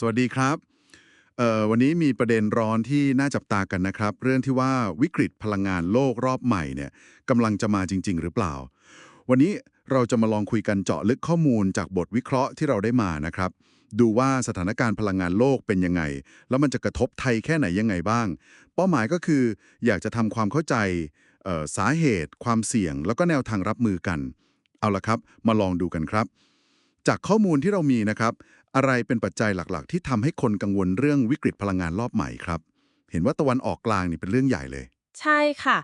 สวัสดีครับเอ่อวันนี้มีประเด็นร้อนที่น่าจับตากันนะครับ เรื่องที่ว่าวิกฤตพลังงานโลกรอบใหม่เนี่ยกำลังจะมาจริง ๆ หรือเปล่า วันนี้เราจะมาลองคุยกันเจาะลึกข้อมูลจากบทวิเคราะห์ที่เราได้มานะครับ ดูว่าสถานการณ์พลังงานโลกเป็นยังไง แล้วมันจะกระทบไทยแค่ไหนยังไงบ้าง เป้าหมายก็คืออยากจะทำความเข้าใจสาเหตุ ความเสี่ยง แล้วก็แนวทางรับมือกัน เอาละครับ มาลองดูกันครับ จากข้อมูลที่เรามีนะครับ อะไรเป็นปัจจัยหลักๆ ที่ทำให้คนกังวลเรื่องวิกฤตพลังงานรอบใหม่ครับ เห็นว่าตะวันออกกลางนี่เป็นเรื่องใหญ่เลย ใช่ค่ะ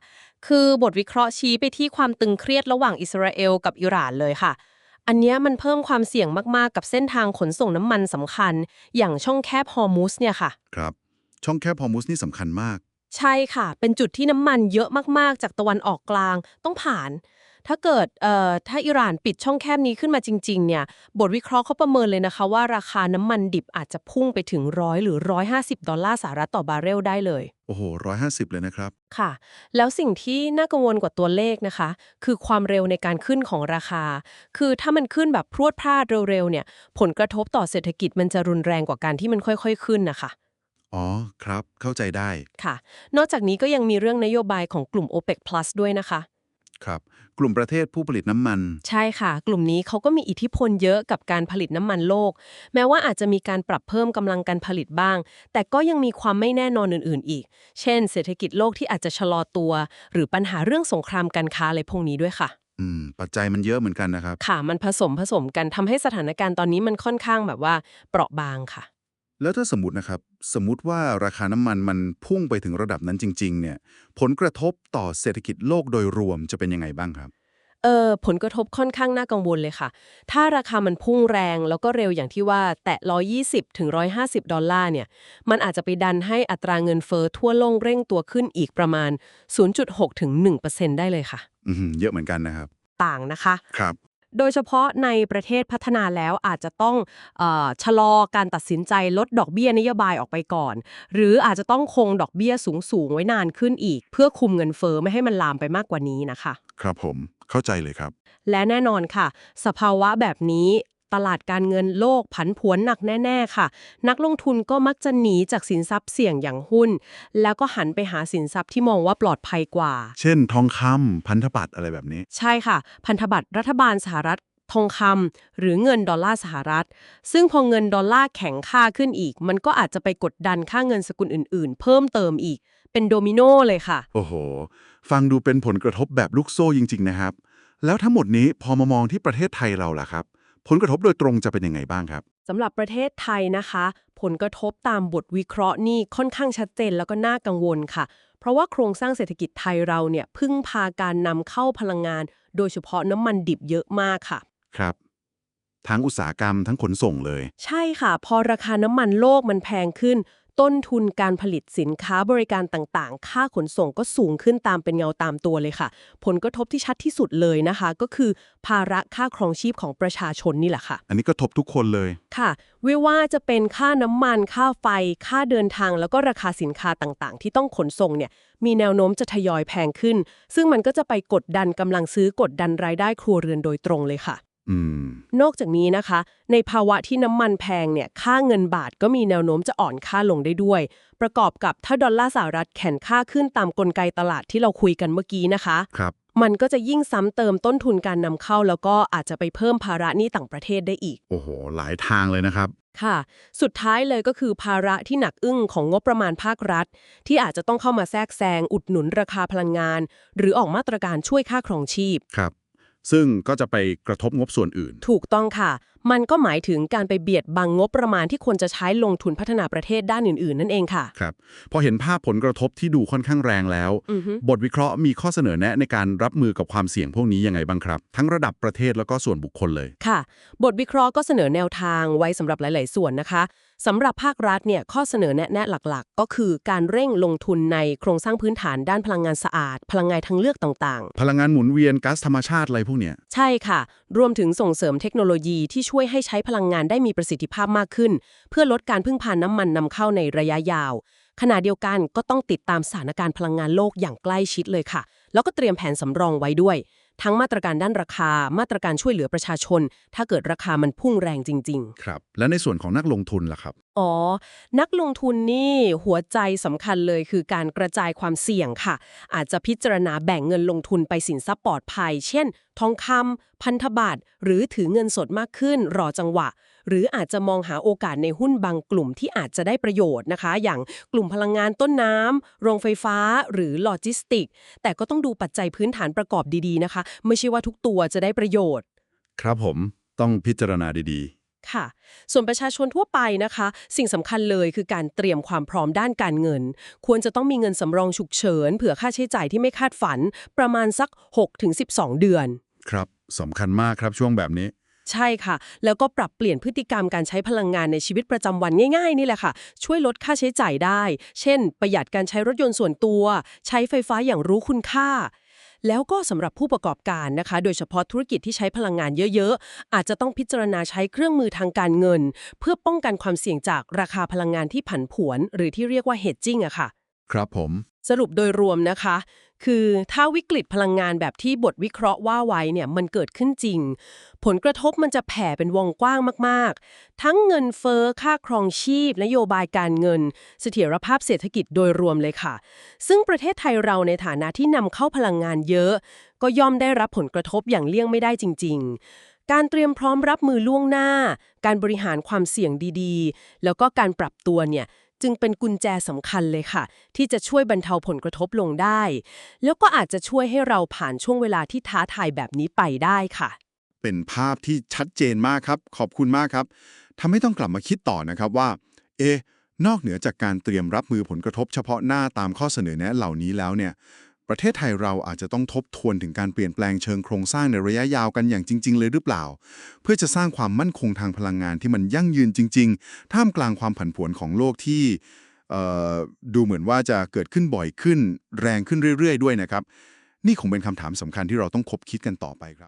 คือบทวิเคราะห์ชี้ไปที่ความตึงเครียดระหว่างอิสราเอลกับอิหร่านเลยค่ะ อันเนี้ยมันเพิ่มความเสี่ยงมากๆ กับเส้นทางขนส่งน้ำมันสำคัญ อย่างช่องแคบฮอร์มุสเนี่ยค่ะ ครับ ช่องแคบฮอร์มุสนี่สำคัญมากใช่ค่ะ เป็นจุดที่น้ำมันเยอะมาก ๆ จากตะวันออกกลางต้องผ่าน ถ้าเกิดเอ่อถ้าอิหร่านปิดช่องแคบนี้ขึ้นมาจริงๆเนี่ยบทวิเคราะห์เขาประเมินเลยนะคะว่าราคาน้ำมันดิบอาจจะพุ่งไปถึงร้อยหรือ150ดอลลาร์สหรัฐต่อบาร์เรลได้เลยโอ้โหร้อยห้าสิบเลยนะครับ ค่ะ แล้วสิ่งที่น่ากังวลกว่าตัวเลขนะคะ คือความเร็วในการขึ้นของราคา คือถ้ามันขึ้นแบบพรวดพลาดเร็วๆเนี่ยผลกระทบต่อเศรษฐกิจมันจะรุนแรงกว่าการที่มันค่อยๆขึ้นนะคะอ๋อ ครับ เข้าใจได้ ค่ะ นอกจากนี้ก็ยังมีเรื่องนโยบายของกลุ่ม OPEC Plus ด้วยนะคะ ครับ กลุ่มประเทศผู้ผลิตน้ำมัน ใช่ค่ะ กลุ่มนี้เขาก็มีอิทธิพลเยอะกับการผลิตน้ำมันโลก แม้ว่าอาจจะมีการปรับเพิ่มกำลังการผลิตบ้าง แต่ก็ยังมีความไม่แน่นอนอื่น ๆ อีก เช่น เศรษฐกิจโลกที่อาจจะชะลอตัว หรือปัญหาเรื่องสงครามการค้าอะไรพวกนี้ด้วยค่ะ อืม ปัจจัยมันเยอะเหมือนกันนะครับ ค่ะ มันผสมผสมกันทำให้สถานการณ์ตอนนี้มันค่อนข้างแบบว่า เปราะบางค่ะ แล้วถ้าสมมตินะครับ สมมติว่าราคาน้ำมันมันพุ่งไปถึงระดับนั้นจริง ๆ เนี่ย ผลกระทบต่อเศรษฐกิจโลกโดยรวมจะเป็นยังไงบ้างครับ เออผลกระทบค่อนข้างน่ากังวลเลยค่ะ ถ้าราคามันพุ่งแรงแล้วก็เร็วอย่างที่ว่าแตะ 120 ถึง 150 ดอลลาร์เนี่ย มันอาจจะไปดันให้อัตราเงินเฟอ้อทั่วโลกเร่งตัวขึ้นอีกประมาณ 0.6 ถึง 1%ได้เลยค่ะ อืมเยอะเหมือนกันนะครับ ต่างนะคะ ครับ โดยเฉพาะในประเทศพัฒนาแล้วอาจจะต้องเออชะลอการตัดสินใจลดดอกเบี้ยนโยบายออกไปก่อน หรืออาจจะต้องคงดอกเบี้ยสูงๆไว้นานขึ้นอีก เพื่อคุมเงินเฟอ้อไม่ให้มันลามไปมากกว่านี้นะคะ ครับผมเข้าใจเลยครับ และแน่นอนค่ะ สภาวะแบบนี้ ตลาดการเงินโลกผันผวนหนักแน่ ๆ ค่ะ นักลงทุนก็มักจะหนีจากสินทรัพย์เสี่ยงอย่างหุ้น แล้วก็หันไปหาสินทรัพย์ที่มองว่าปลอดภัยกว่า เช่น ทองคำพันธบัตรอะไรแบบนี้ ใช่ค่ะ พันธบัตรรัฐบาลสหรัฐทองคำหรือเงินดอลลาร์สหรัฐ ซึ่งพอเงินดอลลาร์แข็งค่าขึ้นอีก มันก็อาจจะไปกดดันค่าเงินสกุลอื่นๆ เพิ่มเติมอีก เป็นโดมิโนเลยค่ะ โอ้โห ฟังดูเป็นผลกระทบแบบลูกโซ่จริง ๆ นะครับ แล้วทั้งหมดนี้พอมามองที่ประเทศไทยเราล่ะครับ ผลกระทบโดยตรงจะเป็นยังไงบ้างครับสำหรับประเทศไทยนะคะ ผลกระทบตามบทวิเคราะห์นี่ค่อนข้างชัดเจนแล้วก็น่ากังวลค่ะ เพราะว่าโครงสร้างเศรษฐกิจไทยเราเนี่ยพึ่งพาการนำเข้าพลังงาน โดยเฉพาะน้ำมันดิบเยอะมากค่ะ ครับ ทั้งอุตสาหกรรมทั้งขนส่งเลย ใช่ค่ะ พอราคาน้ำมันโลกมันแพงขึ้น ต้นทุนการผลิตสินค้าบริการต่างๆ ค่าขนส่งก็สูงขึ้นตามเป็นเงาตามตัวเลยค่ะ ผลกระทบที่ชัดที่สุดเลยนะคะ ก็คือภาระค่าครองชีพของประชาชนนี่แหละค่ะ อันนี้ก็ทบทุกคนเลยค่ะไม่ว่าจะเป็นค่าน้ำมันค่าไฟ ค่าเดินทาง แล้วก็ราคาสินค้าต่างๆ ที่ต้องขนส่งเนี่ยมีแนวโน้มจะทยอยแพงขึ้น ซึ่งมันก็จะไปกดดันกำลังซื้อกดดันรายได้ครัวเรือนโดยตรงเลยค่ะอืม นอกจากนี้นะคะ ในภาวะที่น้ำมันแพงเนี่ยค่าเงินบาทก็มีแนวโน้มจะอ่อนค่าลงได้ด้วย ประกอบกับถ้าดอลลาร์สหรัฐแข็งค่าขึ้นตามกลไกตลาดที่เราคุยกันเมื่อกี้นะคะครับมันก็จะยิ่งซ้ำเติมต้นทุนการนำเข้า แล้วก็อาจจะไปเพิ่มภาระหนี้ต่างประเทศได้อีก โอ้โห หลายทางเลยนะครับ ค่ะ สุดท้ายเลยก็คือภาระที่หนักอึ้งของงบประมาณภาครัฐ ที่อาจจะต้องเข้ามาแทรกแซงอุดหนุนราคาพลังงาน หรือออกมาตรการช่วยค่าครองชีพ ครับ ซึ่งก็จะไปกระทบงบส่วนอื่น ถูกต้องค่ะ มันก็หมายถึงการไปเบียดบังงบประมาณที่ควรจะใช้ลงทุนพัฒนาประเทศด้านอื่น ๆ นั่นเองค่ะ ครับพอเห็นภาพผลกระทบที่ดูค่อนข้างแรงแล้ว อือฮึ บทวิเคราะห์มีข้อเสนอแนะในการรับมือกับความเสี่ยงพวกนี้ยังไงบ้างครับ ทั้งระดับประเทศแล้วก็ส่วนบุคคลเลย ค่ะ บทวิเคราะห์ก็เสนอแนวทางไว้สำหรับหลาย ๆ ส่วนนะคะสำหรับภาครัฐเนี่ยข้อเสนอแนะแนะหลัก ๆ ก็คือการเร่งลงทุนในโครงสร้างพื้นฐานด้านพลังงานสะอาด พลังงานทางเลือกต่างๆพลังงานหมุนเวียนก๊าซธรรมชาติอะไรพวกเนี้ยใช่ค่ะ รวมถึงส่งเสริมเทคโนโลยีที่ช่วย่วยให้ใช้พลังงานได้มีประสิทธิภาพมากขึ้น เพื่อลดการพึ่งพาน้ำมันนำเข้าในระยะยาว ขณะเดียวกันก็ต้องติดตามสถานการณ์พลังงานโลกอย่างใกล้ชิดเลยค่ะ แล้วก็เตรียมแผนสำรองไว้ด้วย ทั้งมาตรการด้านราคา มาตรการช่วยเหลือประชาชน ถ้าเกิดราคามันพุ่งแรงจริง ๆ ครับ และในส่วนของนักลงทุนล่ะครับ อ๋อ นักลงทุนนี่หัวใจสำคัญเลยคือการกระจายความเสี่ยงค่ะ อาจจะพิจารณาแบ่งเงินลงทุนไปสินทรัพย์ปลอดภัย เช่น ทองคำพันธบัตรหรือถือเงินสดมากขึ้นรอจังหวะ หรืออาจจะมองหาโอกาสในหุ้นบางกลุ่มที่อาจจะได้ประโยชน์นะคะ อย่างกลุ่มพลังงานต้นน้ำโรงไฟฟ้า หรือโลจิสติก แต่ก็ต้องดูปัจจัยพื้นฐานประกอบดีๆนะคะ ไม่ใช่ว่าทุกตัวจะได้ประโยชน์ ครับผมต้องพิจารณาดีๆ ค่ะ ส่วนประชาชนทั่วไปนะคะ สิ่งสำคัญเลยคือการเตรียมความพร้อมด้านการเงิน ควรจะต้องมีเงินสำรองฉุกเฉิน เผื่อค่าใช้จ่ายที่ไม่คาดฝัน ประมาณสัก 6-12 เดือนๆครับสำคัญมากครับช่วงแบบนี้ ใช่ค่ะ แล้วก็ปรับเปลี่ยนพฤติกรรมการใช้พลังงานในชีวิตประจำวันง่ายๆ นี่แหละค่ะ ช่วยลดค่าใช้จ่ายได้ เช่น ประหยัดการใช้รถยนต์ส่วนตัว ใช้ไฟฟ้าอย่างรู้คุณค่า แล้วก็สำหรับผู้ประกอบการนะคะ โดยเฉพาะธุรกิจที่ใช้พลังงานเยอะๆ อาจจะต้องพิจารณาใช้เครื่องมือทางการเงิน เพื่อป้องกันความเสี่ยงจากราคาพลังงานที่ผันผวน หรือที่เรียกว่า hedging อะค่ะ ครับผม สรุปโดยรวมนะคะ คือถ้าวิกฤตพลังงานแบบที่บทวิเคราะห์ว่าไว้เนี่ยมันเกิดขึ้นจริง ผลกระทบมันจะแผ่เป็นวงกว้างมากๆ ทั้งเงินเฟ้อค่าครองชีพ นโยบายการเงิน เสถียรภาพเศรษฐกิจโดยรวมเลยค่ะ ซึ่งประเทศไทยเราในฐานะที่นำเข้าพลังงานเยอะ ก็ย่อมได้รับผลกระทบอย่างเลี่ยงไม่ได้จริง ๆการเตรียมพร้อมรับมือล่วงหน้า การบริหารความเสี่ยงดีๆ แล้วก็การปรับตัวเนี่ย จึงเป็นกุญแจสำคัญเลยค่ะ ที่จะช่วยบรรเทาผลกระทบลงได้ แล้วก็อาจจะช่วยให้เราผ่านช่วงเวลาที่ท้าทายแบบนี้ไปได้ค่ะ เป็นภาพที่ชัดเจนมากครับ ขอบคุณมากครับทำให้ต้องกลับมาคิดต่อนะครับว่า เอ๊นอกเหนือจากการเตรียมรับมือผลกระทบเฉพาะหน้าตามข้อเสนอแนะเหล่านี้แล้วเนี่ย ประเทศไทยเราอาจจะต้องทบทวนถึงการเปลี่ยนแปลงเชิงโครงสร้างในระยะยาวกันอย่างจริง ๆ เลยหรือเปล่า เพื่อจะสร้างความมั่นคงทางพลังงานที่มันยั่งยืนจริง ๆ ท่ามกลางความผันผวนของโลกที่ดูเหมือนว่าจะเกิดขึ้นบ่อยขึ้น แรงขึ้นเรื่อย ๆ ด้วยนะครับ นี่คงเป็นคำถามสำคัญที่เราต้องคบคิดกันต่อไปครับ